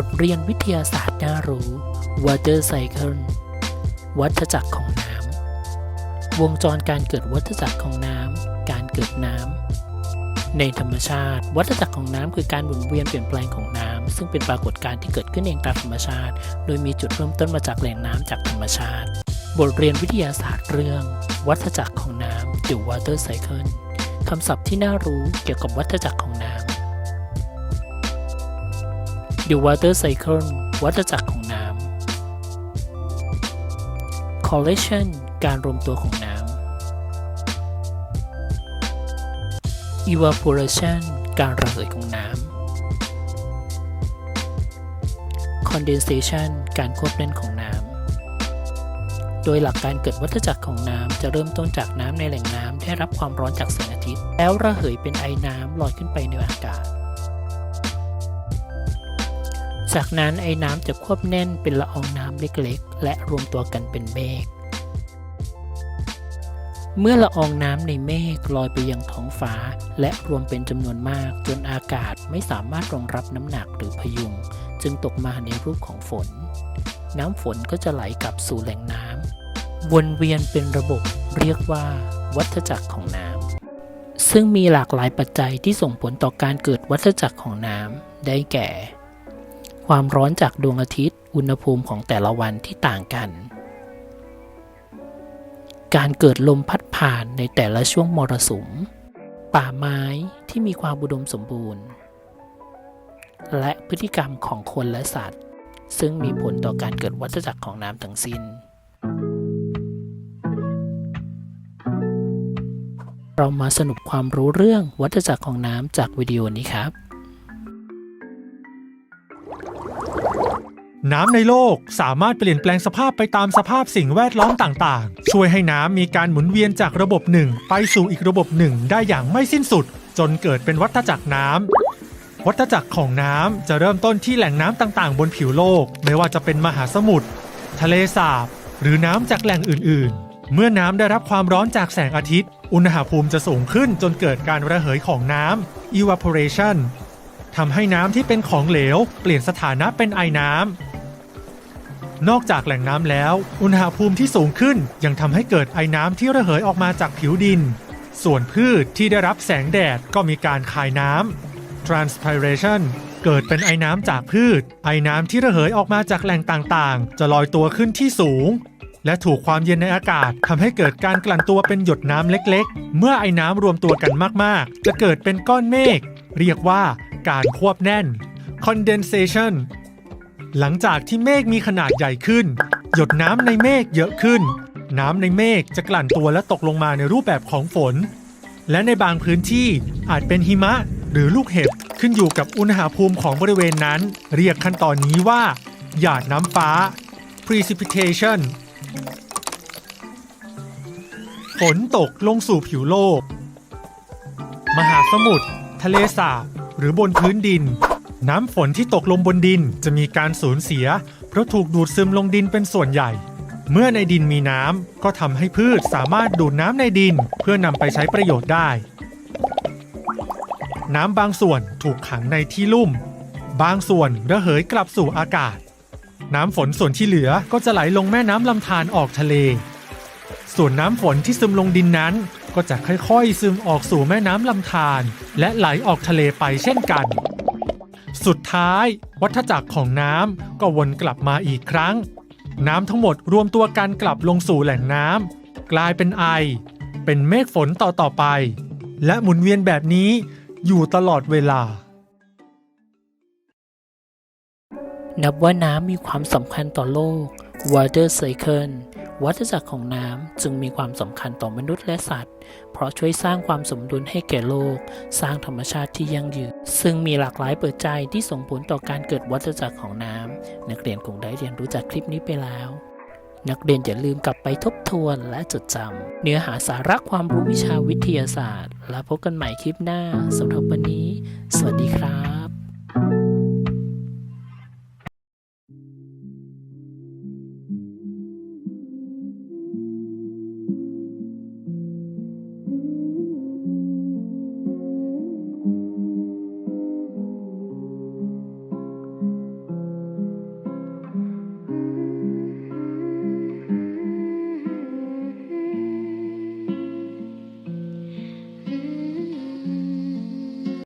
บทเรียนวิทยาศาสตร์น่ารู้ Water Cycle วัฏจักรของน้ำ วงจรการเกิดวัฏจักรของน้ำ การเกิดน้ำ ในธรรมชาติ วัฏจักรของน้ำคือการหมุนเวียนเปลี่ยนแปลงของน้ำ ซึ่งเป็นปรากฏการณ์ที่เกิดขึ้นเองตามธรรมชาติ โดยมีจุดเริ่มต้นมาจากแหล่งน้ำจากธรรมชาติ บทเรียนวิทยาศาสตร์เรื่อง วัฏจักรของน้ำ The Water Cycle คำศัพท์ที่น่ารู้เกี่ยวกับวัฏจักรของน้ำ The Water Cycle วัฏจักรของน้ำ Collision การรวมตัวของน้ำ Evaporation การระเหยของน้ำ Condensation การควบแน่นของน้ำ โดยหลักการเกิดวัฏจักรของน้ำจะเริ่มต้นจากน้ำในแหล่งน้ำได้รับความร้อนจากแสงอาทิตย์ แล้วระเหยเป็นไอน้ำลอยขึ้นไปในอากาศ จากนั้นไอ้น้ำจะควบแน่นเป็นละอองน้ำเล็กๆ และรวมตัวกันเป็นเมฆ เมื่อละอองน้ำในเมฆลอยไปยังท้องฟ้า และรวมเป็นจำนวนมากจนอากาศไม่สามารถรองรับน้ำหนักหรือพยุง จึงตกมาในรูปของฝน น้ำฝนก็จะไหลกลับสู่แหล่งน้ำวนเวียนเป็นระบบเรียกว่า วัฏจักรของน้ำซึ่งมีหลากหลายปัจจัยที่ส่งผลต่อการเกิดวัฏจักรของน้ำ ได้แก่ ความร้อนจากดวงอาทิตย์ อุณหภูมิของแต่ละวันที่ต่างกัน การเกิดลมพัดผ่านในแต่ละช่วงมรสุม ป่าไม้ที่มีความอุดมสมบูรณ์ และพฤติกรรมของคนและสัตว์ ซึ่งมีผลต่อการเกิดวัฏจักรของน้ำทั้งสิ้น เรามาสรุปความรู้เรื่องวัฏจักรของน้ำจากวิดีโอนี้ครับ น้ำในโลกสามารถเปลี่ยนแปลงสภาพไปตามสภาพสิ่งแวดล้อมต่างๆ ช่วยให้น้ำมีการหมุนเวียนจากระบบหนึ่งไปสู่อีกระบบหนึ่งได้อย่างไม่สิ้นสุด จนเกิดเป็นวัฏจักรน้ำวัฏจักรของน้ำจะเริ่มต้นที่แหล่งน้ำต่างๆ บนผิวโลก ไม่ว่าจะเป็นมหาสมุทรทะเลสาบ หรือน้ำจากแหล่งอื่นๆ เมื่อน้ำได้รับความร้อนจากแสงอาทิตย์ อุณหภูมิจะสูงขึ้นจนเกิดการระเหยของน้ำ evaporation ทำให้น้ำที่เป็นของเหลว เปลี่ยนสถานะเป็นไอน้ำ นอกจากแหล่งน้ำแล้ว อุณหภูมิที่สูงขึ้นยังทำให้เกิดไอน้ำที่ระเหยออกมาจากผิวดิน ส่วนพืชที่ได้รับแสงแดดก็มีการคายน้ำ transpiration เกิดเป็นไอน้ำจากพืช ไอน้ำที่ระเหยออกมาจากแหล่งต่างๆ จะลอยตัวขึ้นที่สูง และถูกความเย็นในอากาศทำให้เกิดการกลั่นตัวเป็นหยดน้ำเล็กๆ เมื่อไอน้ำรวมตัวกันมากๆ จะเกิดเป็นก้อนเมฆเรียกว่าการควบแน่น condensation หลังจากที่เมฆมีขนาดใหญ่ขึ้น หยดน้ำในเมฆเยอะขึ้น น้ำในเมฆจะกลั่นตัวและตกลงมาในรูปแบบของฝน และในบางพื้นที่อาจเป็นหิมะหรือลูกเห็บขึ้นอยู่กับอุณหภูมิของบริเวณนั้น เรียกขั้นตอนนี้ว่า หยาดน้ำฟ้า precipitation ฝนตกลงสู่ผิวโลก มหาสมุทรทะเลสาบหรือบนพื้นดิน น้ำฝนที่ตกลงบนดินจะมีการสูญเสีย เพราะถูกดูดซึมลงดินเป็นส่วนใหญ่ เมื่อในดินมีน้ำก็ทำให้พืชสามารถดูดน้ำในดินเพื่อนำไปใช้ประโยชน์ได้ น้ำบางส่วนถูกขังในที่ลุ่ม บางส่วนระเหยกลับสู่อากาศ น้ำฝนส่วนที่เหลือก็จะไหลลงแม่น้ำลำธารออกทะเล ส่วนน้ำฝนที่ซึมลงดินนั้น ก็จะค่อยๆ ซึมออกสู่แม่น้ำลำธารและไหลออกทะเลไปเช่นกัน สุดท้าย วัฏจักรของน้ำก็วนกลับมาอีกครั้ง น้ำทั้งหมดรวมตัวกันกลับลงสู่แหล่งน้ำกลายเป็นไอ เป็นเมฆฝนต่อต่อไป และหมุนเวียนแบบนี้อยู่ตลอดเวลา นับว่าน้ำมีความสำคัญต่อโลก Water Cycle วัฏจักรของน้ำจึงมีความสำคัญต่อมนุษย์และสัตว์ เพราะช่วยสร้างความสมดุลให้แก่โลก สร้างธรรมชาติที่ยั่งยืน ซึ่งมีหลากหลายเปิดใจที่ส่งผลต่อการเกิดวัฏจักรของน้ำ นักเรียนคงได้เรียนรู้จากคลิปนี้ไปแล้ว นักเรียนอย่าลืมกลับไปทบทวนและจดจำเนื้อหาสาระความรู้วิชาวิทยาศาสตร์ และพบกันใหม่คลิปหน้าสำหรับวันนี้ สวัสดีครับ